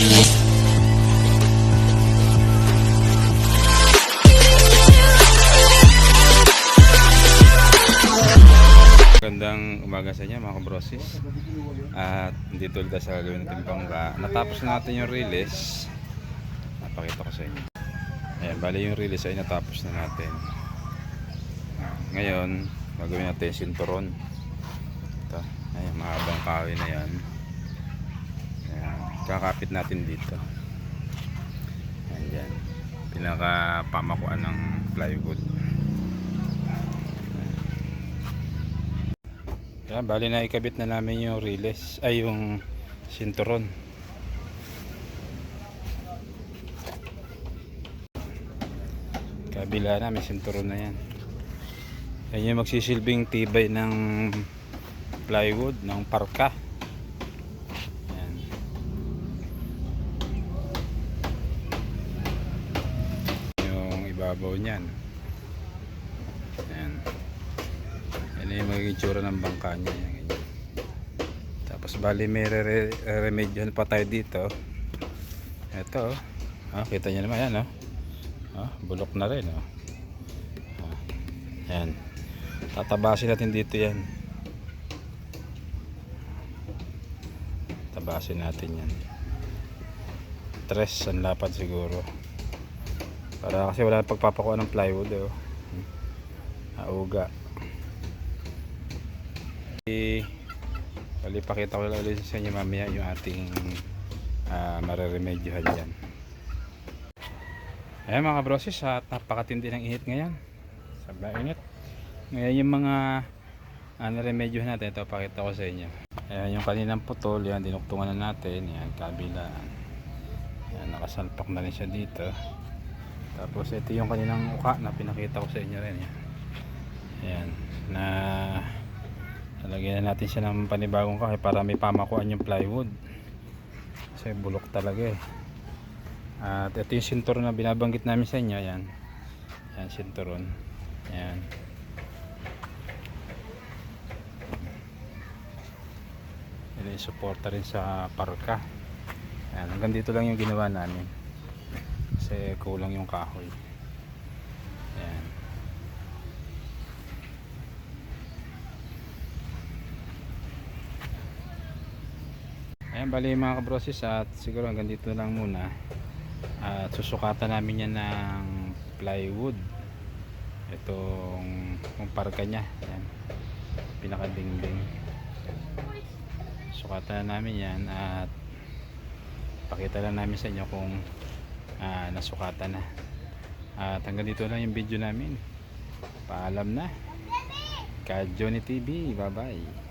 Magandang umaga sa inyo mga kabrosis. At dito ulit sa gagawin natin bangga Natapos na natin yung release. Napakita ko sa inyo. Ayan, bali yung release ay natapos na natin. Ngayon, gagawin natin yung sinturon. Ito, ayan, mahabang kahoy na yan kakapit natin dito Ayan, pinaka pamakuan ng plywood Yan, bali na ikabit na namin yung release, ay yung sinturon. Kabila na, may sinturon na yan. Yan yung magsisilbing tibay ng plywood, ng parka. Yan. Ibabaw niyan. Yan. Yan yung magiging tsura ng bangka niya. Yan, ganyan. Tapos bali may re- re- remedyohan pa tayo dito. Ito. oh. Ah, kita niyo naman yan. Oh. Ah, bulok na rin. Oh. Ah, yan. Tatabasin natin dito yan. Tabasin natin yan. Tres ang lapad siguro. Para kasi wala pagpapakuha ng plywood. Oh. Hmm. Auga. I- Bali, pakita ko lang ulit sa inyo mamaya yung ating uh, mareremedyohan dyan. Ayan mga brosis, at napakatindi ng init ngayon. Sabay init. Ngayon yung mga uh, naremedyohan natin, ito pakita ko sa inyo. Ayan yung kaninang putol, yan dinuktungan na natin, yan kabila. Yan, nakasalpak na rin siya dito. Tapos ito yung kaninang uka na pinakita ko sa inyo rin. Yan, yan na Lalagyan na natin siya ng panibagong kahoy para may pamakuan yung plywood. Kasi bulok talaga eh. At ito yung sinturon na binabanggit namin sa inyo. Yan. Yan sinturon. Yan. Yan yung suporta rin sa parka. Yan. Hanggang dito lang yung ginawa namin. Kasi kulang yung kahoy. Yan. Ayan bali mga kabrosis at siguro hanggang dito lang muna. At susukatan namin yan ng plywood. Itong yung parka nya yan pinakadingding. Sukatan na namin yan at pakita lang namin sa inyo kung ah, nasukatan na. At hanggang dito lang yung video namin. Paalam na. Ka Johnny TV bye bye